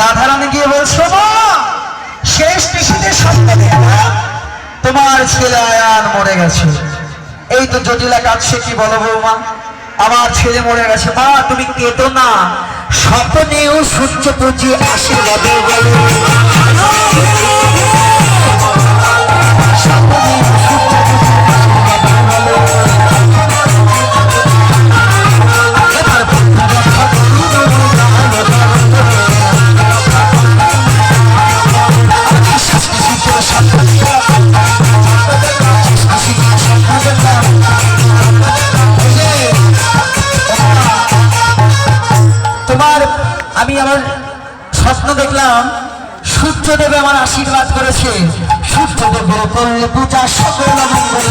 বলছো মা শেষ কৃষিতে স্বপ্ন দেখলাম তোমার ছেলে আয়ান মরে গেছে। এই তো জটিলা কাঁদছে কি বলো বৌমা? আমার ছেলে মরে গেছে। মা, তুমি কেতো না। স্বপ্নেও সূর্য পুঁজি আশীর্বাদে। বলো তোমার আমি আমার স্বপ্ন দেখলাম সূর্যদেব আমার আশীর্বাদ করেছে। সূর্যদেবের করলে পূজা সকল মঙ্গল